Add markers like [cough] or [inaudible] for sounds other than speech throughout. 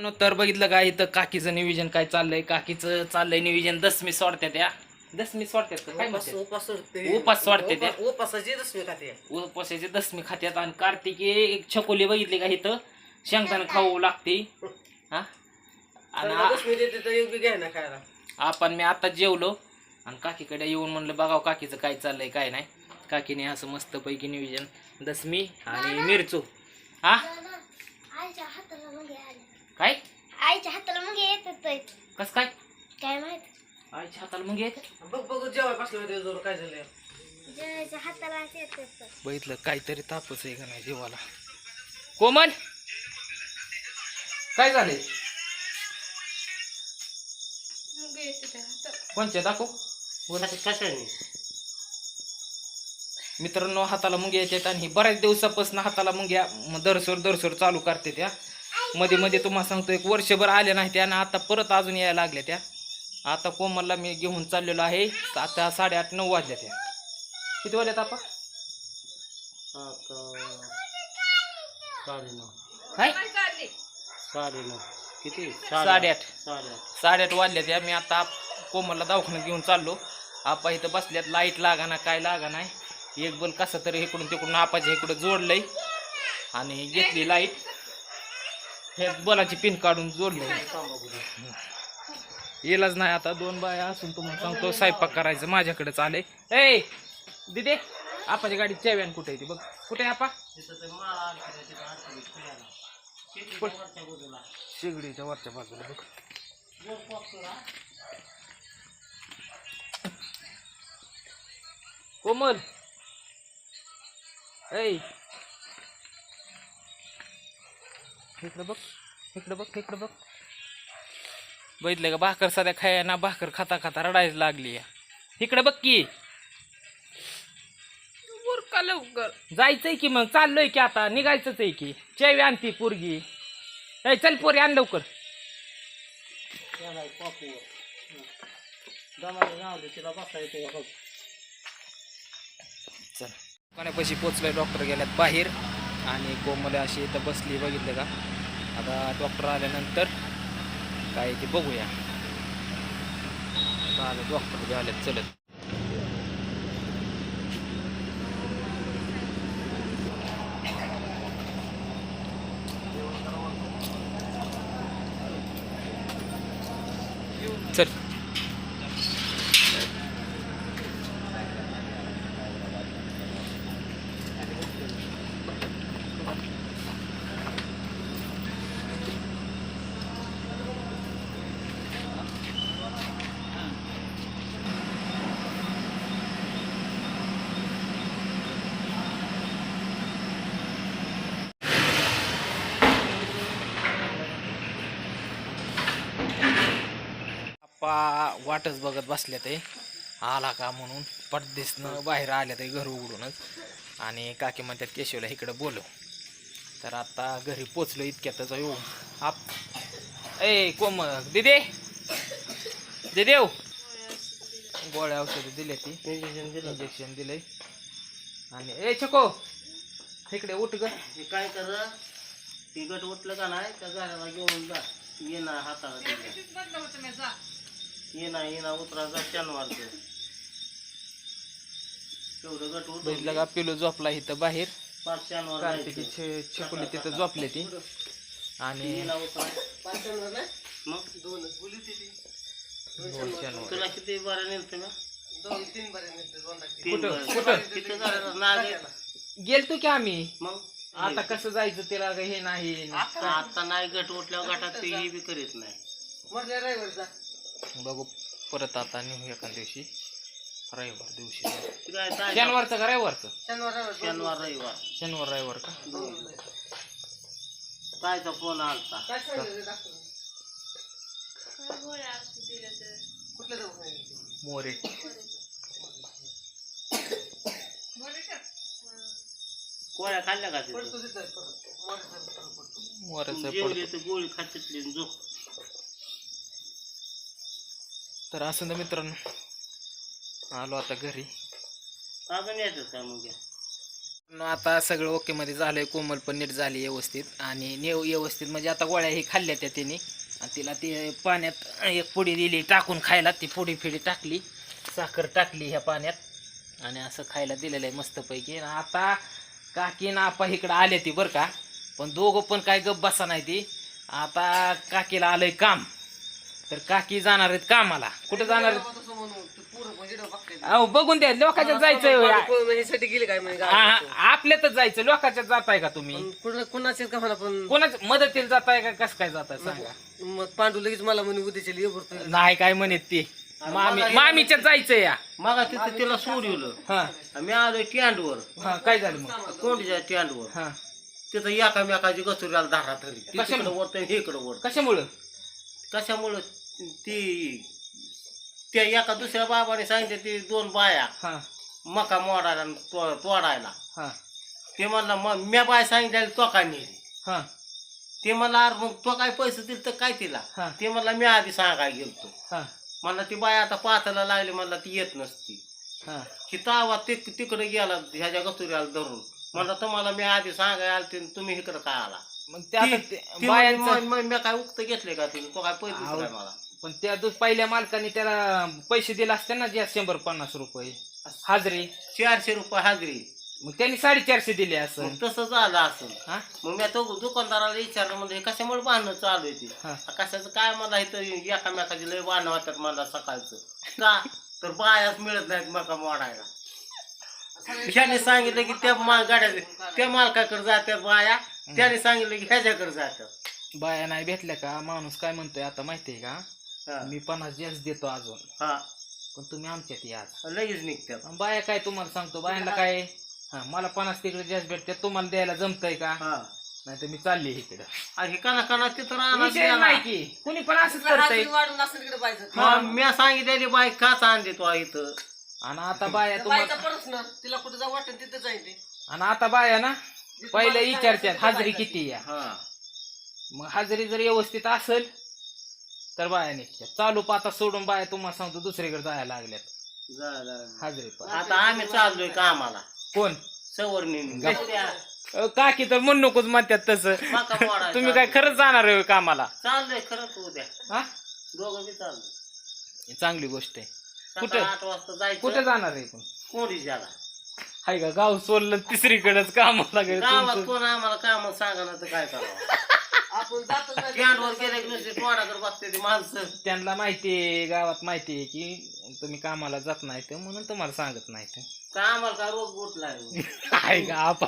मित्रांनो, तर बघितलं का इथं काकीचं नियोजन काय चाललंय? काकीचं चाललंय नियोजन दसमी सोडत्यात या. दसमी सोडत्यात का? काय उपास म्हणतात? उपास सोडते. उपास सोडते ते. उपासाची दसमी खाते. उपवासाचे दसमी खात्यात आणि कार्तिकी एक छकोली बघितली का इथं? शेंगदाणा खाऊ लागते. हा? आणि त्यांना आ- दसमी देते तर एक बी घ्या ना खायला. आपण मी आता जेवलो. आणि काकीकडे येऊन म्हणलं बघाव काकीचं काय चाललंय काय नाही. काकीने असं मस्तपैकी नियोजन दसमी आणि मिरचू. हा? आईच्या हाताला मग आले काय? आईच्या हाताला मग येतात कस काय? काय माहीत? आईच्या हाताला मग येते बघ बघ जेवाय बसल्या होते जोर काय झालं हाताला बघितलं काहीतरी तापच आहे का नाही जीवाला? कोमल! काय झाले कोणच्या? दाखव. कशाने? मित्रांनो हाताला मुंग्या येतात आणि ही बऱ्याच दिवसापासून हाताला मुंग्या म- दरसोर दरसोर चालू करते त्या मध्ये मध्ये तुम्हाला सांगतो एक वर्षभर आल्या नाही त्या आणि आता परत अजून यायला लागल्या त्या. आता कोमलला मी घेऊन चाललेलो आहे. आता साडेआठ नऊ वाजल्या त्या. किती वाजल्यात आपा काय साडेआठ. साडे साडेआठ वाजल्या त्या. मी आता कोमलला दवाखान्यात घेऊन चाललो. आपा इथं बसल्यात. लाइट लागा ना काय लागा नाही. एक बल कसं तरी इकडून तिकडून आपाच्या इकडं जोडलंय. आणि घेतली लाइट. हे बलाची पिन काढून जोडले येलाच नाही आता दोन बाया असून तुम्हाला सांगतो स्वयंपाक करायचं माझ्याकडेच आले ए दिदे आपाच्या गाडी चॅव्यान कुठे आहे ती? बघ कुठे आहे आपा? शेगडीच्या वरच्या बाजूला बघ. कोमल. ऐ इकडं बघ इकडं बघ इकडं बघ. बघितलं का? भाकर सध्या खाया ना भाकर खाता खाता रडायला लागली या. इकडं बघ की. का लवकर. जायचंय की मग चाललोय की आता निघायचंच आहे की. चेवी आणती पोरगी. ए चल पोरी आण लवकर. चल. कोणापाशी पोचलोय डॉक्टर गेल्यात बाहेर. आणि कोमल अशी इथं बसली बघितलं का? आता डॉक्टर आल्यानंतर काय ते बघूया. आलं डॉक्टर बी आलेत चलत चल आप्पा वाटच बघत बसल्या ते आला का म्हणून पडदेसनं बाहेर आल्या ते घर उघडूनच. आणि काकी म्हणतात केशवला इकडं बोलव. तर आता घरी पोचलो इतक्यातच येऊ आप ए कोम दिदे! दिदेव गोळ्या औषधं दिले ती. इंजेक्शन दिलं. इंजेक्शन दिलंय. आणि ए छको! इकडे उठ ग. हे काय कर तिकट उठलं का नाही त्या गाड्याला घेऊन जा. ये ना हाताला. ये ना ये ना उतरा जा तेवढं गट बघितलं उतर का पिलू झोपला इथं बाहेर. पाच शनिवार कार्तिकी जायचं. छे- छकुली तिथं झोपली ती. आणि ये ना? उतरा मग? दोन. दोन शनिवार. तुला किती बारा नेलतं ना दोन तीन बरे मिळते दोन तीन कुठं? बारा. कुठं? तिथं झालं? नाग आहे. गेलतो की आम्ही. मग? आता कसं जायचं तिला हे नाही. आता नाही गट उठल्यावर गटात ते हे बी करीत नाही. मग रविवारचा बघू परत आता नेऊ एका दिवशी रविवार दिवशी. शनिवारचं का रविवारचं? शनिवार रविवार. शनिवार रविवार शनिवार रविवार का? कायचा फोन आलता? मोरे. खाल्ल्या का तर गोळी खात्यातली झोप. तर असं ना मित्रांनो आलो आता घरी. अजून यायचं काय मग? न आता सगळं ओके मध्ये झालंय कोमल पण नीट झाली व्यवस्थित. आणि नेव व्यवस्थित म्हणजे आता गोळ्या ही खाल्ल्या त्या तिने. आणि तिला ती पाण्यात एक पुडी दिली टाकून खायला ती पुडी फिडी टाकली साखर टाकली ह्या पाण्यात. आणि असं खायला दिलेलं आहे मस्तपैकी. आता काकी ना आपा इकडं आले ती बरं का. पण दोघं पण काय गप बसा नाही ती. आता काकीला आलंय काम. तर काकी जाणार आहेत कामाला. कुठं जाणार आहेत? अहो बघून द्या होय. कोण ह्यासाठी गेले काय म्हणजे आ- आपल्यातच जायचं लोकांच्यात जाताय का तुम्ही? पण कुणा- कुणाचे का म्हणा पण कोणाच मदतीला जाताय का? कसं काय जाताय सांगा. मग पांडू लगेच मला म्हणे उद्याच्या ये भरतो नाही काय म्हणत ती. मामी मामीच्यात जायचं या. मग तिथं तिला सोडवलं. हा. मी आलोय टँडवर. हा काय झालं मग? कोंडीच्या टँडवर. हा. तिथं एकामेकाची गसुऱ्याला धारा धरली. ती कशामुळं? तिकडं वरतं इकडं वर कशामुळं? कशामुळं? ती त्या एका दुसऱ्या बाबाने सांगितलं ती दोन बाया हा. मका मोडायला आणि तो- तोडायला. हा. ते म्हणला मग म्या बाय सांगितलं तो काय नेली हा. ते मला अरे मग तो काय पैसे दिले तर काय तिला? हा. ते म्हणला मी आधी सांगाय गेलतो. हा. म्हणला ती बाय आता पाचायला लागली म्हणला ती येत नसती. हा. की तावा ते तिकडे गेला ह्याच्या गसुऱ्याला धरून. म्हणला तुम्हाला मी आधी सांगाय आलते आणि तुम्ही इकडे काय आला? मग त्या आता ती- ते- ती बायांचं म्हणली, मग- मग मी काय उक्त घेतले का तुम्ही तो काय पैसे आहो. दिले काय मला. पण त्या दु- पहिल्या मालकाने त्याला पैसे दिले असते ना ज्या शंभर पन्नास रुपये. हाजरी. चारशे रुपये हाजरी. मग त्यांनी साडेचारशे दिले असं. मग तसं झालं असं. हा? मग मी तो दुकानदाराला विचारलं म्हणजे हे कशामुळे बांधणं चालू आहे ते? हा. कशाचं काय मला इथं एकामेकाची लय बांधणं होतात मला सकाळचं. का? तर बायाच मिळत नाहीत मका मोडायला. ह्याने सांगितलं की त्या मा गाड्या त्या मालकाकडे जातात बाया त्याने सांगितलं की ह्याच्याकडे जातात बाया नाही भेटल्या का? माणूस काय म्हणतोय आता माहितीये का? हा. मी पन्नास जास्त देतो अजून. हा. पण तुम्ही आमच्यात या. लगेच निघतात आणि बाया काय तुम्हाला सांगतो? बायांना काय? हा मला पन्नास तिकडे जास्त भेटते तुम्हाला द्यायला जमतंय का? हा. नाही तर मी चालली इकडे. आणि हे काना काना तिथं विषय नाही की. कुणी पण असंच करतय. वाढून असं तिकडे पाहिजे मग मी सांगितलेली बाई काच आणली तो इथं? आणि आता बाया तुम्हाला प्रश्न तिला कुठे जाऊ वाटेल तिथे जाईल ते. आणि आता बाया ना पहिले विचारतात हाजरी किती या? हा. मग हाजरी जर व्यवस्थित असेल तर बाया निघतात चालू पाता सोडून बाया तुम्हाला सांगतो दुसरीकडे जायला लागल्यात. हाजरी आता आम्ही चाललोय कामाला. कोण? सवर्णी अ, काकी तर म्हणू नकोच म्हणतात तसं. मका. [laughs] तुम्ही काय खरंच जाणार आहे कामाला? चाललोय खरंच उद्या. हा? दोघं बी चाललोय. चांगली गोष्ट आहे. सकाळी कुठं? आठ वाजता जायचं. कुठे जाणार आहे कोणी ज्याला हाय का? गाव सोडलं तिसरीकडेच कामाला गेलं गावात तुमचं. कोण आम्हाला काम सांगा ना तर काय करावं? आपण जातच नाही. स्टँडवर गेले की नुसते तोंडाकडे बसते ती माणसं. त्यांना माहितीये गावात माहितीये की तुम्ही कामाला जात नाही ते म्हणून तुम्हाला सांगत नाही ते. का आम्हाला काय रोग गुटलाय काय का? आपण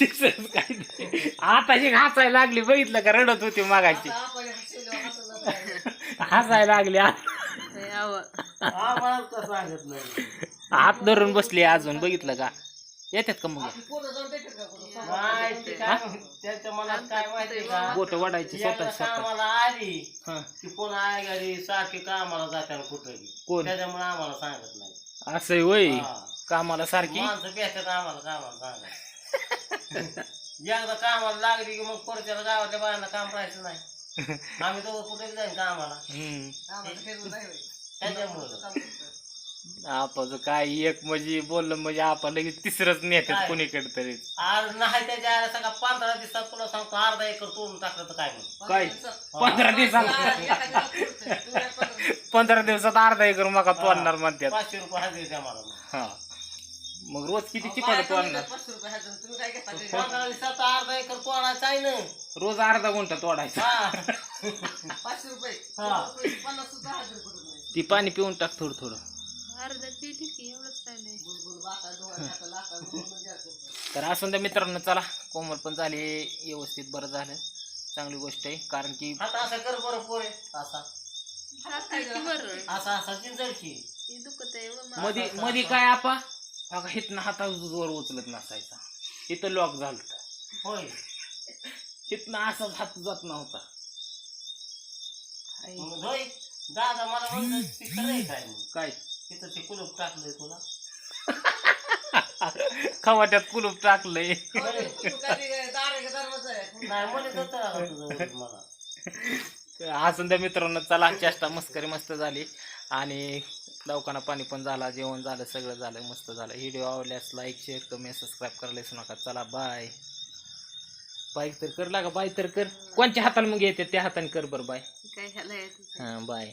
तिसरंच काय नाही. आता जी हसायला लागली बघितलं का? रडत होती मागायची. आता आपण हसलेलं हसलं नाही. हसायला लागली. आम्हाला तर सांगत नाही? हात धरून बसली अजून बघितलं का? येतात का मग? पोरं जाऊन देतात का? कुठं? नाही, ते काय त्यांच्या मनात काय माहिती का? बोट वाढायची स्वतः स्वतः कामाला आली हा. की पुन्हा आई गाडी सारखी कामाला जात्याला कुठंही कोण? त्याच्यामुळे आम्हाला सांगत नाही. असं होय हा. कामाला सारखी? माणसं भेटतात आम्हाला कामाला सांगा एकदा कामाला लागली की मग परच्याला गावातल्या बायांना काम राहायचं नाही. [laughs] आम्ही दोघं कुठे जाईन कामाला. हम्म. त्याच्यामुळं. आपण काय एक म्हणजे बोललं म्हणजे आपण लगेच तिसरंच नेतात काय? कुणीकडे तरी. आज नाही त्याच्या पंधरा दिवसात तुला सांगतो अर्धा एकर तोडून टाकलं तर काय काय? पंधरा दिवसात? पंधरा- दिवसात अर्धा एकर मका तोडणार म्हणतात पाचशे रुपये हजेरी द्या मला मग. हा. मग रोज किती कमी तोडणार? पंधरा दिवसात अर्धा एकर तोडायचा आहे ना. रोज अर्धा गुंठा तोडायचा. हा. पाचशे रुपये. हा. ती पाणी पिऊन टाक थोडं थोडं. [laughs] तर असून त्या मित्रांनो चला कोमल पण झाली व्यवस्थित बरं झालं. चांगली गोष्ट आहे कारण की आता असं कर बरं पोरे असा. असा असा चिंचडकी मधी मधी काय आपा? बघा हिथनं हाता जोर उचलत नसायचा. इथं लॉक झालं होय. हिथनं असाच हात जात नव्हता. होय. दादा मला काय? तिथं ते कुलूप टाकलंय तुला. [laughs] खवाट्यात कुलूप टाकलंय. हो? नाही तुझं मला. [laughs] मित्रांनो चला चेष्टा मस्करी मस्त झाली. आणि दवाखाना पाणी पण झाला जेवण झालं सगळं झालं मस्त झालं. व्हिडिओ आवडल्यास लाईक शेअर कमेंट सबस्क्राईब करायला विसरू नका. चला बाय बाय तर कर लागा बाय तर कर. कोणच्या हाताने मग येते? त्या हाताने कर बरं बाय काय हां बाय